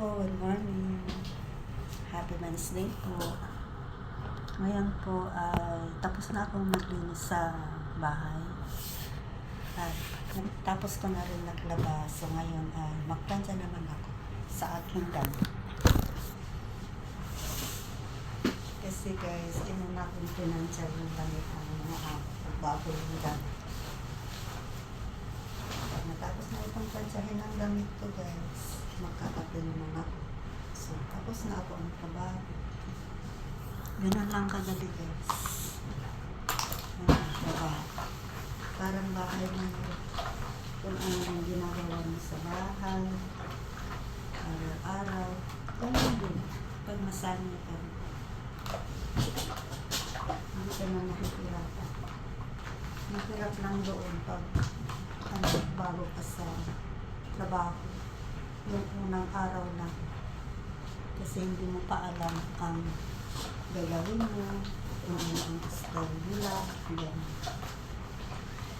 po, good morning. Happy Wednesday po. Ngayon po ay tapos na akong maglinis sa bahay. At tapos ko na rin naglaba. So ngayon ay magplansya naman ako sa aking gamit. Kasi guys, inuna akong pinansya yung gamit ng mga ako bago yung. Pag natapos na itong plansyahin ng gamit ko guys, magkakape naman ako. So, tapos na ako ang trabaho. Ganun lang kadali guys. Ang trabaho. Parang bahay mo kung ano yung ginagawa mo sa bahay, araw-araw, ganun din. Pag masanay ka, hindi ka na mahihirapan. Mahirap lang doon pag ano, bago ka sa trabaho. Unang araw lang. Kasi hindi mo pa alam ang gagawin mo, kung ano ang style nila, ganyan.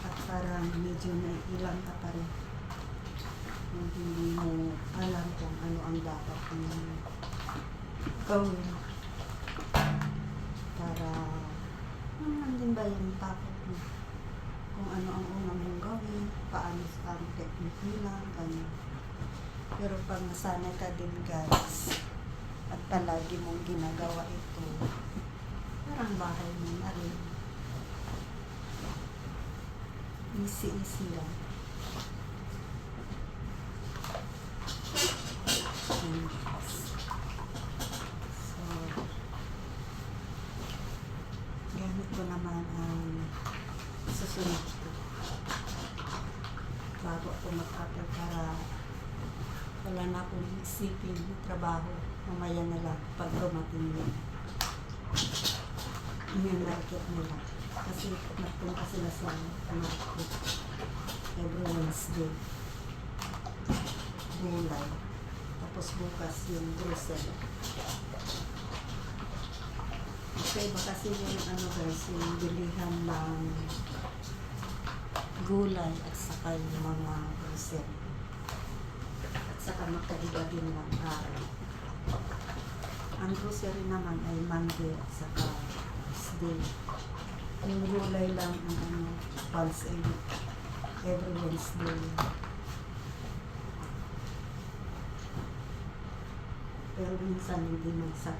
At parang medyo naiilang ka pa rin. Hindi mo alam kung ano ang dapat mong gawin. Para, ano din ba yung topic mo? Kung ano ang unang mong gawin, paano sa technique nila, ganyan. Pero pag nasanay ka din guys, at palagi mong ginagawa ito, parang bahay mo na rin. Easy-easy lang. Ayan, guys. So, gamit ko naman ang susunod ko. Bago ako mag-upload para wala na akong isipin ng trabaho. Mamaya na lang pag dumating yun. Yung market nila. Kasi nagpunta sila sa market every Wednesday. Gulay. Tapos bukas yung grocery. Okay, iba kasi yung ano guys, yung bilihan ng gulay at saka yung mga grocery magkaiba din ng araw. Ang grocery naman ay Monday at saka Tuesday. Yung gulay lang ang ano, a week. Every Wednesday. Pero minsan hindi man sa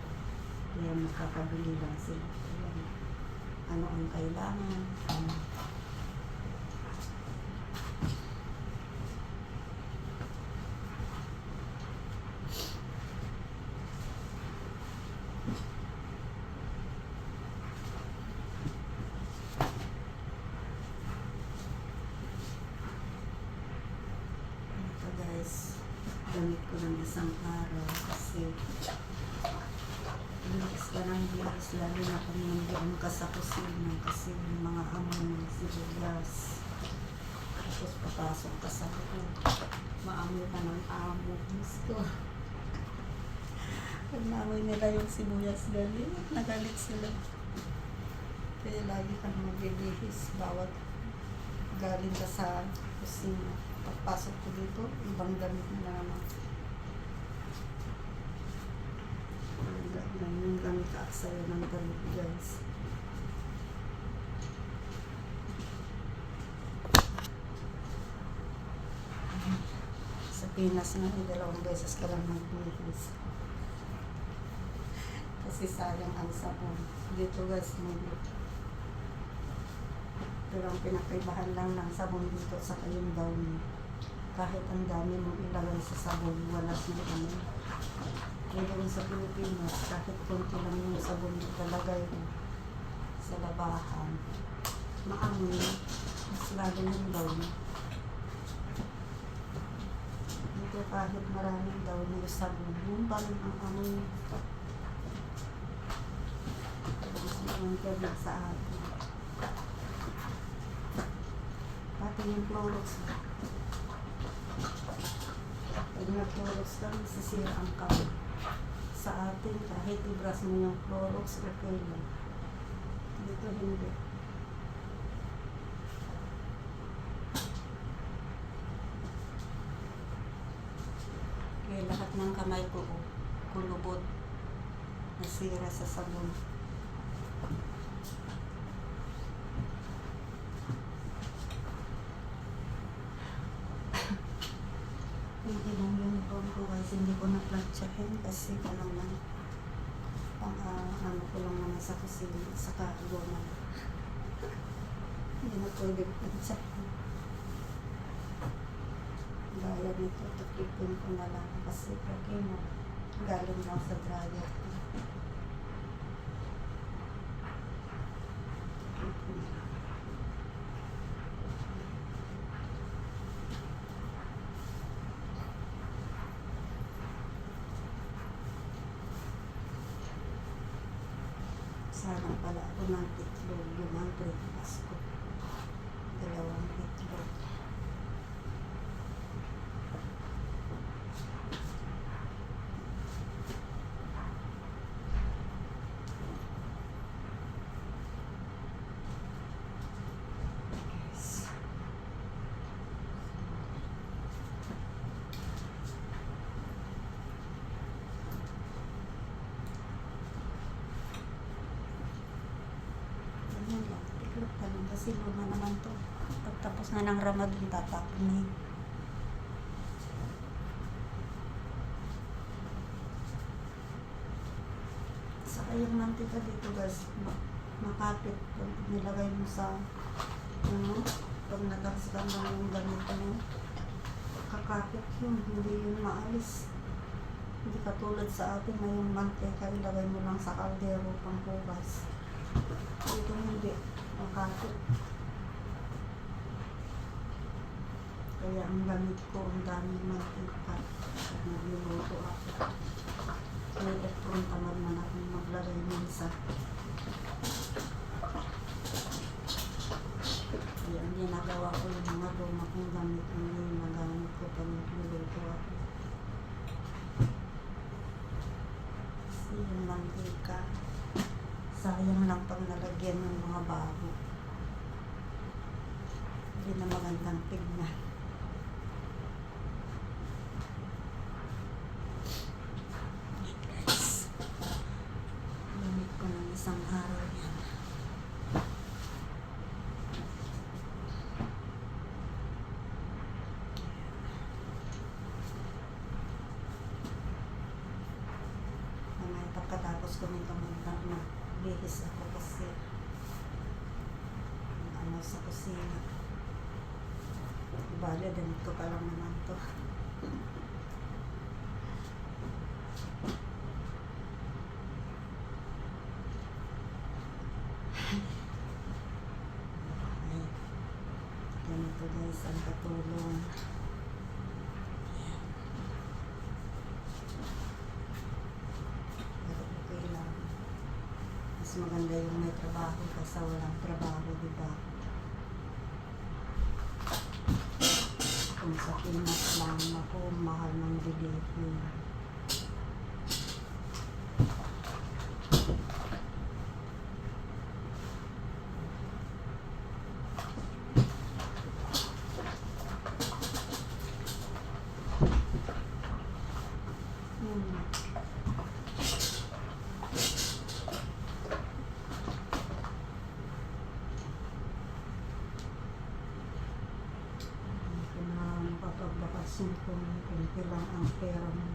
kaya makakabili lang sila. Kaya, ano ang kailangan, ano, Ito guys, gamit ko ng isang araw kasi bilis ka ng bilis lalo na kung nandiyan ka sa kusina kasi yung mga amoy sibuyas. Tapos papasok ka sa loob. Maamoy ka ng amo. Ko. Pag naamoy nila yung sibuyas galit, nagalit sila. Kaya lagi kang magbibihis bawat galing ka sa kusina. Pagpasok ko dito, ibang damit na naman. Ang ga- Yung gamit ka sa'yo ng damit guys. Sa Pinas na, eh, dalawang beses ka lang magbihis. Kasi sayang ang sabon. Dito guys, may pero ang pinakaibahan lang ng sabon dito sa kayong downy. Kahit ang dami mong ilagay sa sabon, wala sila ano. Kaya doon sa Pilipinas, kahit konti lang yung sabon na ilalagay mo sa labahan, maamoy, mas lalo yung downy. Dito kahit maraming downy yung sabon, yung pa rin ang amoy. Mas mga sa atin. Pati yung Clorox. Pag nag-Clorox ka, sisira ang kamay. Sa atin, kahit ibras mo yung Clorox, okay lang. Dito hindi. Kaya lahat ng kamay ko, kulubot. Nasira sa sabon. Yung ibang uniform ko guys, hindi ko na-platsahin kasi ko naman pang ah, ano ko lang naman sa kusina, sa kagoma. hindi na pwede platsahin. Gaya nito, tukipin ko na lang kasi okay mo. Galing lang sa dryer. Sana pala ako ng itlog yung ang breakfast ko. Dalawang itlog. Yes. Ganyan lang. Lang kasi luma naman to. Pagtapos na ng Ramadan, na yun. Saka yung mantika dito guys, ma- makapit. Pag nilagay mo sa, ano, pag natalsikan mo yung ganito mo, kakapit yun, hindi yun maalis. Hindi katulad sa atin na yung mantika, ilagay mo lang sa kaldero pang hugas. Dito hindi, makapit. Kaya ang gamit ko, ang daming mantika. Nagluluto ako. May efron tamad man akong maglagay minsan. Kaya ang ginagawa ko yung mga luma kong gamit ang yung ko pag nagluluto ako. Kasi yung mantika, sayang lang pag nalagyan ng mga bago. Hindi na magandang tignan. Gamit ko ng isang araw ko nito magbihis ako kasi ano sa kusina. Bale, ganito pa lang naman to. Ganito guys ang katulong. Pero okay lang. Mas maganda yung may trabaho kaysa walang trabaho, di ba? Kung sa Pinas lang ako, mahal ng bilihin. Hmm. Hindi ko na mapapagbakasin kung kunti lang ang pera mo.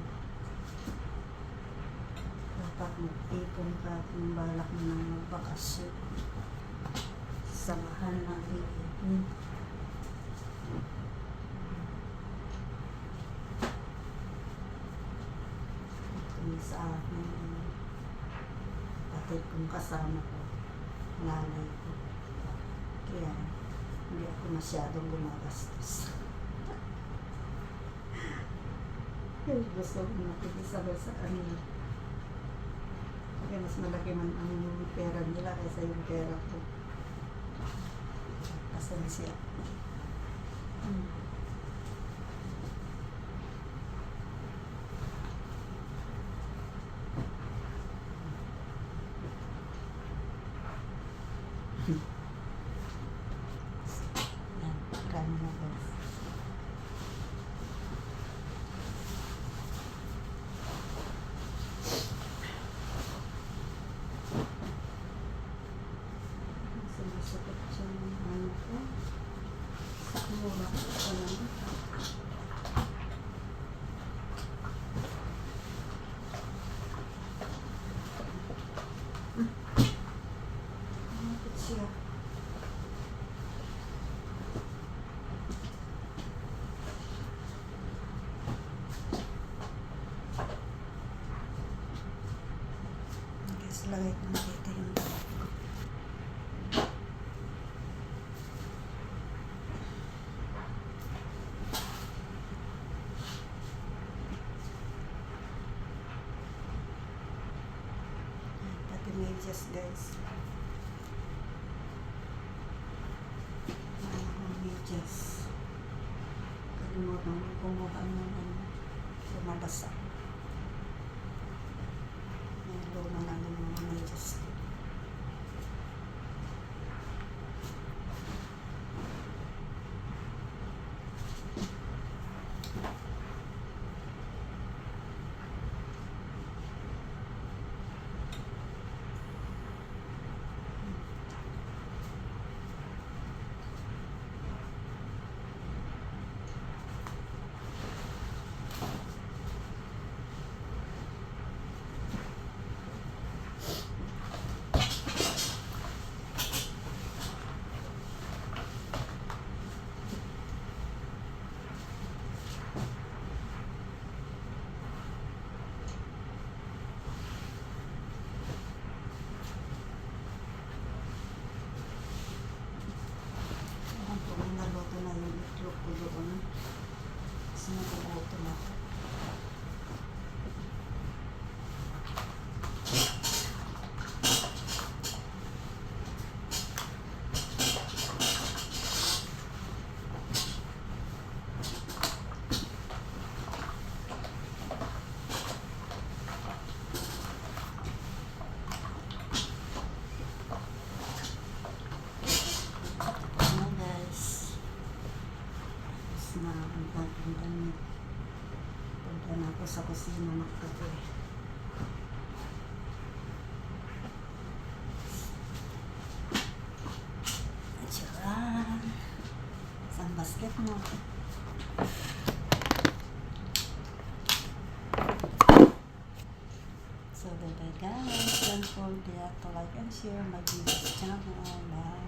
Dapat mag-ipon ka kung balak mo nang magbakasyon. Samahan ng iipon. Sa akin. eh, Patid kong kasama ko. Nanay ko. Kaya hindi ako masyadong gumagastos. Kaya gusto ko nakikisabay sa kanila. Kaya mas malaki man ang pera nila kaysa yung pera ko. Pasensya. Hmm. Yan, kano na guys. Sakit yung ano ko. Sa mura ko ko lang. Lagay ko na dito yung dalawa ko. Ayan, Medyas guys. Medyas. Kalimutan ko kumuha ng ano. Lumabasa. Yung luma na ng mga medyas ko. Alam ko, may naluto na yung itlog ko doon. Kasi nagugutom ako. Ano guys? Tapos na ang aking damit. Punta na ako sa kusina magkape. Tcharan! Isang basket mo. Forget to like and share my videos channel. Bye.